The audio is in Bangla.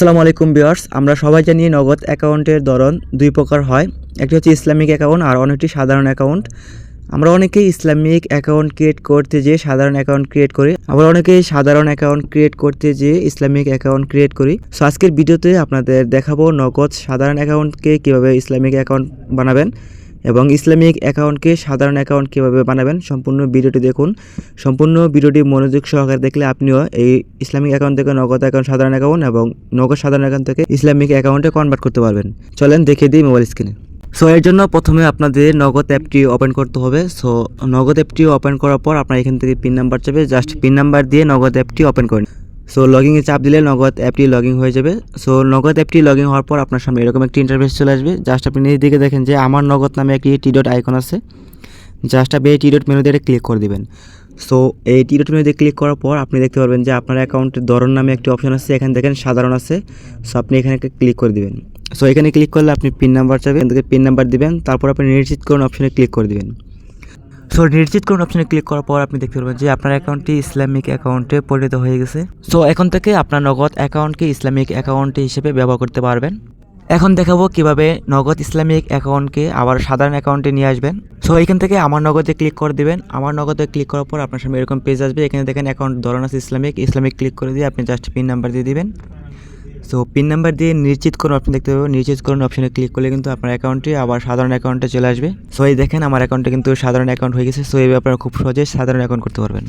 আসসালামু আলাইকুম বিয়ার্স আমরা সবাই জানি নগদ অ্যাকাউন্টের ধরন দুই প্রকার হয়। একটি হচ্ছে ইসলামিক অ্যাকাউন্ট আর অনেকটি সাধারণ অ্যাকাউন্ট। আমরা অনেকেই ইসলামিক অ্যাকাউন্ট ক্রিয়েট করতে যেয়ে সাধারণ অ্যাকাউন্ট ক্রিয়েট করি। আবার অনেকেই সাধারণ অ্যাকাউন্ট ক্রিয়েট করতে যেয়ে ইসলামিক অ্যাকাউন্ট ক্রিয়েট করি। সো আজকের ভিডিওতে আপনাদের দেখাবো নগদ সাধারণ অ্যাকাউন্টকে কীভাবে ইসলামিক অ্যাকাউন্ট বানাবেন। এবং ইসলামিক অ্যাকাউন্টকে, সাধারণ অ্যাকাউন্ট কীভাবে বানাবেন, সম্পূর্ণ ভিডিওটি দেখুন। সম্পূর্ণ ভিডিওটি মনোযোগ সহকারে দেখলে আপনিও এই ইসলামিক অ্যাকাউন্ট থেকে নগদ অ্যাকাউন্ট, সাধারণ অ্যাকাউন্ট এবং নগদ সাধারণ অ্যাকাউন্ট থেকে ইসলামিক অ্যাকাউন্টে কনভার্ট করতে পারবেন। চলেন দেখে দিই মোবাইল স্ক্রিনে সো এর জন্য প্রথমে আপনাদের নগদ অ্যাপটি ওপেন করতে হবে। সো নগদ অ্যাপটি ওপেন করার পর আপনার এখান থেকে পিন নাম্বার চাবে জাস্ট পিন নাম্বার দিয়ে নগদ অ্যাপটি ওপেন করেন সো লগিংয়ে চাপ দিলে নগদ অ্যাপটি লগিং হয়ে যাবে। সো নগদ অ্যাপটি লগিং হওয়ার পর আপনার সামনে এরকম একটি ইন্টারফেস চলে আসবে। জাস্ট আপনি নিজ দিকে দেখেন যে আমার নগদ নামে একটি টি ডট আইকন আছে। জাস্ট আপনি এই টি ডট মেনু দিয়ে ক্লিক করে দিবেন। সো এই টি ডট মেনু দিয়ে ক্লিক করার পর আপনি দেখতে পারবেন যে আপনার অ্যাকাউন্টের ধরন নামে একটি অপশন আছে, এখানে দেখেন সাধারণ আছে। সো আপনি এখানে ক্লিক করে দিবেন। সো এখানে ক্লিক করলে আপনি পিন নাম্বার চাবেন এখান থেকে পিন নাম্বার দিবেন। তারপর আপনি নিশ্চিত করুন অপশনে ক্লিক করে দিবেন। সো নিশ্চিত করুন অপশনে ক্লিক করার পর আপনি দেখতে পারবেন যে আপনার অ্যাকাউন্টটি ইসলামিক অ্যাকাউন্টে পরিণত হয়ে গেছে। সো এখন থেকে আপনার নগদ অ্যাকাউন্টকে ইসলামিক অ্যাকাউন্ট হিসেবে ব্যবহার করতে পারবেন। এখন দেখাবো কীভাবে নগদ ইসলামিক অ্যাকাউন্টকে আবার সাধারণ অ্যাকাউন্টে নিয়ে আসবেন। সো এখান থেকে আমার নগদে ক্লিক করে দিবেন। আমার নগদে ক্লিক করার পর আপনার সামনে এরকম পেজ আসবে। এখানে দেখেন অ্যাকাউন্ট ধরন আছে ইসলামিক ইসলামিক ক্লিক করে দিয়ে আপনি জাস্ট পিন নাম্বার দিয়ে দিবেন। সো পিন নাম্বার দিয়ে নিশ্চিত করুন অপশন দেখতে পাবো নিশ্চিত করুন অপশনে ক্লিক করলে কিন্তু আপনার অ্যাকাউন্টটি আবার সাধারণ অ্যাকাউন্টে চলে আসবে। সো এই দেখেন আমার অ্যাকাউন্টে কিন্তু সাধারণ অ্যাকাউন্ট হয়ে গেছে। সো এই ব্যাপারে খুব সহজে সাধারণ অ্যাকাউন্ট করতে পারবেন।